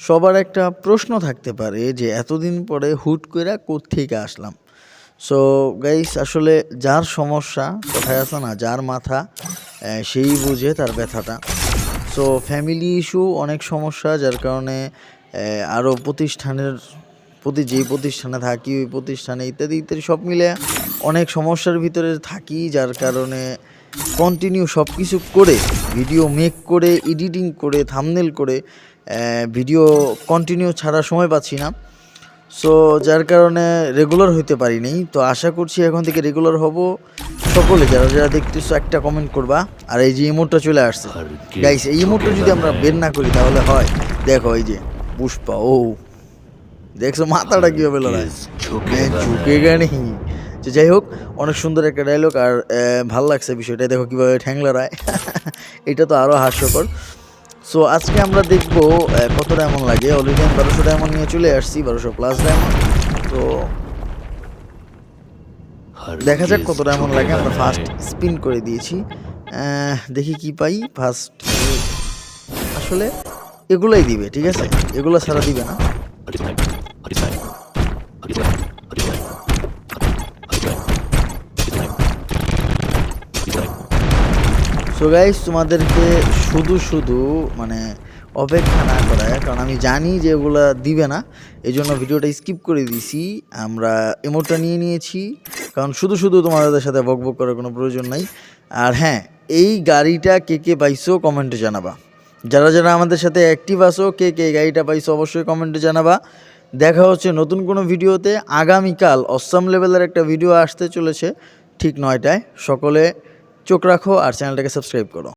সবার একটা প্রশ্ন থাকতে পারে যে এতদিন পরে হুট করে কোত্থেকে আসলাম? সো গাইস আসলে যার সমস্যা, কোথায় আছে না, যার মাথা সেই বুঝে তার ব্যথাটা। সো ফ্যামিলি ইস্যু অনেক সমস্যা, যার কারণে আরও প্রতিষ্ঠানের প্রতি যেই প্রতিষ্ঠানে থাকি, ওই প্রতিষ্ঠানে ইত্যাদি ইত্যাদি সব মিলে অনেক সমস্যার ভিতরে থাকি, যার কারণে কন্টিনিউ সব কিছু করে ভিডিও মেক করে এডিটিং করে থামনেল করে ভিডিও কন্টিনিউ ছাড়ার সময় পাচ্ছি না। সো যার কারণে রেগুলার হইতে পারিনি তো আশা করছি এখন থেকে রেগুলার হব। সকলে যারা যারা দেখতেছো একটা কমেন্ট করবা। আর এই যে ইমোটটা চলে আসছে। গাইস এই ইমোটটা যদি আমরা বের না করি তাহলে হয়। দেখো এই যে পুষ্পা ও। দেখছ মাথাটা কীভাবে লড়াই? ঝুঁকে গানি। যাই হোক অনেক সুন্দর একটা ডায়লগ আর ভালো লাগছে বিষয়টা দেখো কীভাবে ঠ্যাং লড়ায় এটা তো আরও হাস্যকর সো আজকে আমরা দেখব কত ডায়মন্ড লাগে অলরেডি আমি বারোশো ডায়মন্ড নিয়ে চলে আসছি বারোশো প্লাস ডায়মন্ড তো দেখা যাক কত ডায়মন্ড লাগে আমরা ফার্স্ট স্পিন করে দিয়েছি দেখি কি পাই ফার্স্ট আসলে এগুলাই দিবে ঠিক আছে এগুলো ছাড়া দিবে না সো গাইস তোমাদেরকে শুধু শুধু মানে অপেক্ষা না করায়, কারণ আমি জানি যে ওগুলা দিবে না এই জন্য ভিডিওটা স্কিপ করে দিছি। আমরা এমোটটা নিয়ে নিয়েছি, কারণ শুধু শুধু তোমাদের সাথে বক বক করার কোনো প্রয়োজন নাই। আর হ্যাঁ এই গাড়িটা কে কে পাইছো কমেন্টে জানাবা। যারা যারা আমাদের সাথে অ্যাক্টিভ আছো, কে কে গাড়িটা পাইছো অবশ্যই কমেন্টে জানাবা। দেখা হচ্ছে নতুন কোনো ভিডিওতে। আগামীকাল অসম লেভেলের একটা ভিডিও আসতে চলেছে, ঠিক নয়টায়। সকলে চোখ রাখো আর চ্যানেলটাকে সাবস্ক্রাইব করো